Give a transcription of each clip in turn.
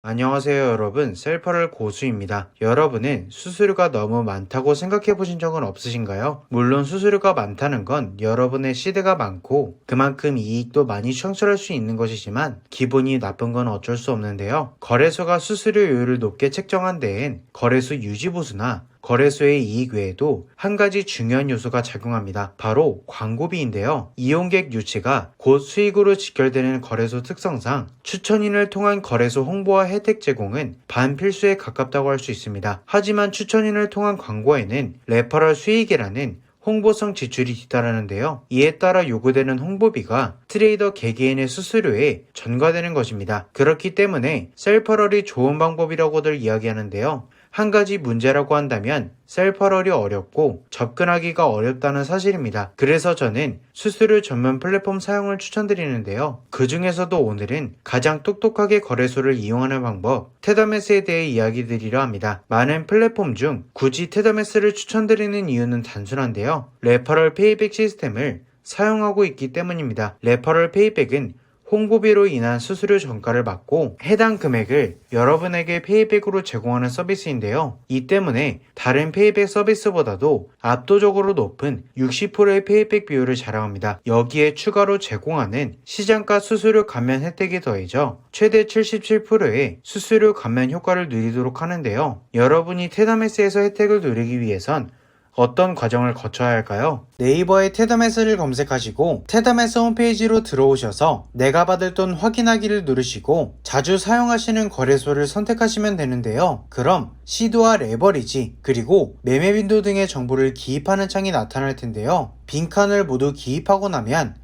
안녕하세요 여러분 셀퍼럴 고수입니다. 여러분은 수수료가 너무 많다고 생각해 보신 적은 없으신가요? 물론 수수료가 많다는 건 여러분의 시드가 많고 그만큼 이익도 많이 창출할 수 있는 것이지만 기분이 나쁜 건 어쩔 수 없는데요. 거래소가 수수료율을 높게 책정한 데엔 거래소 유지보수나 거래소의 이익 외에도 한 가지 중요한 요소가 작용합니다. 바로 광고비인데요. 이용객 유치가 곧 수익으로 직결되는 거래소 특성상 추천인을 통한 거래소 홍보와 혜택 제공은 반필수에 가깝다고 할 수 있습니다. 하지만 추천인을 통한 광고에는 레퍼럴 수익이라는 홍보성 지출이 뒤따르는데요. 이에 따라 요구되는 홍보비가 트레이더 개개인의 수수료에 전가되는 것입니다. 그렇기 때문에 셀퍼럴이 좋은 방법이라고들 이야기하는데요. 한 가지 문제라고 한다면 셀퍼럴이 어렵고 접근하기가 어렵다는 사실입니다. 그래서 저는 수수료 전문 플랫폼 사용을 추천드리는데요. 그 중에서도 오늘은 가장 똑똑하게 거래소를 이용하는 방법, 테더메스에 대해 이야기 드리려 합니다. 많은 플랫폼 중 굳이 테더메스를 추천드리는 이유는 단순한데요. 레퍼럴 페이백 시스템을 사용하고 있기 때문입니다. 레퍼럴 페이백은 홍보비로 인한 수수료 전가를 받고 해당 금액을 여러분에게 페이백으로 제공하는 서비스인데요. 이 때문에 다른 페이백 서비스보다도 압도적으로 높은 60%의 페이백 비율을 자랑합니다. 여기에 추가로 제공하는 시장가 수수료 감면 혜택이 더해져 최대 77%의 수수료 감면 효과를 누리도록 하는데요. 여러분이 테다메스에서 혜택을 누리기 위해선 어떤 과정을 거쳐야 할까요? 네이버에 테더메스를 검색하시고 테더메스 홈페이지로 들어오셔서 내가 받을 돈 확인하기를 누르시고 자주 사용하시는 거래소를 선택하시면 되는데요. 그럼 시드와 레버리지 그리고 매매 빈도 등의 정보를 기입하는 창이 나타날 텐데요. 빈칸을 모두 기입하고 나면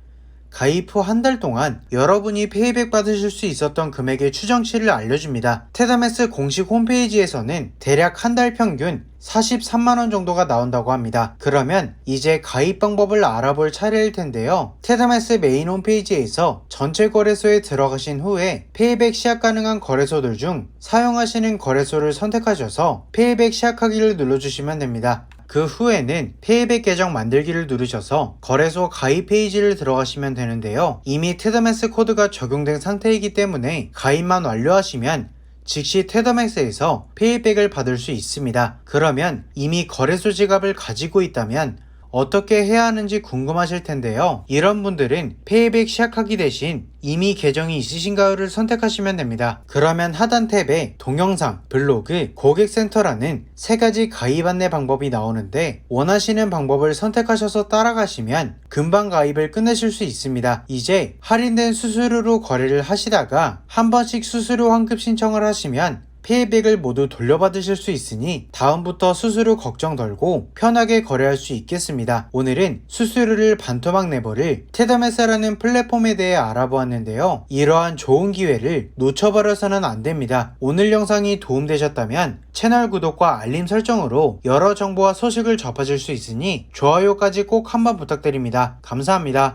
가입 후 한 달 동안 여러분이 페이백 받으실 수 있었던 금액의 추정치를 알려줍니다. 테다메스 공식 홈페이지에서는 대략 한 달 평균 43만원 정도가 나온다고 합니다. 그러면 이제 가입 방법을 알아볼 차례일 텐데요. 테다메스 메인 홈페이지에서 전체 거래소에 들어가신 후에 페이백 시작 가능한 거래소들 중 사용하시는 거래소를 선택하셔서 페이백 시작하기를 눌러주시면 됩니다. 그 후에는 페이백 계정 만들기를 누르셔서 거래소 가입 페이지를 들어가시면 되는데요. 이미 테더맥스 코드가 적용된 상태이기 때문에 가입만 완료하시면 즉시 테더맥스에서 페이백을 받을 수 있습니다. 그러면 이미 거래소 지갑을 가지고 있다면 어떻게 해야 하는지 궁금하실 텐데요. 이런 분들은 페이백 시작하기 대신 이미 계정이 있으신가요를 선택하시면 됩니다. 그러면 하단 탭에 동영상, 블로그, 고객센터라는 세 가지 가입 안내 방법이 나오는데 원하시는 방법을 선택하셔서 따라가시면 금방 가입을 끝내실 수 있습니다. 이제 할인된 수수료로 거래를 하시다가 한 번씩 수수료 환급 신청을 하시면 페이백을 모두 돌려받으실 수 있으니 다음부터 수수료 걱정 덜고 편하게 거래할 수 있겠습니다. 오늘은 수수료를 반토막 내버릴 테더메사라는 플랫폼에 대해 알아보았는데요. 이러한 좋은 기회를 놓쳐버려서는 안 됩니다. 오늘 영상이 도움되셨다면 채널 구독과 알림 설정으로 여러 정보와 소식을 접하실 수 있으니 좋아요까지 꼭 한번 부탁드립니다. 감사합니다.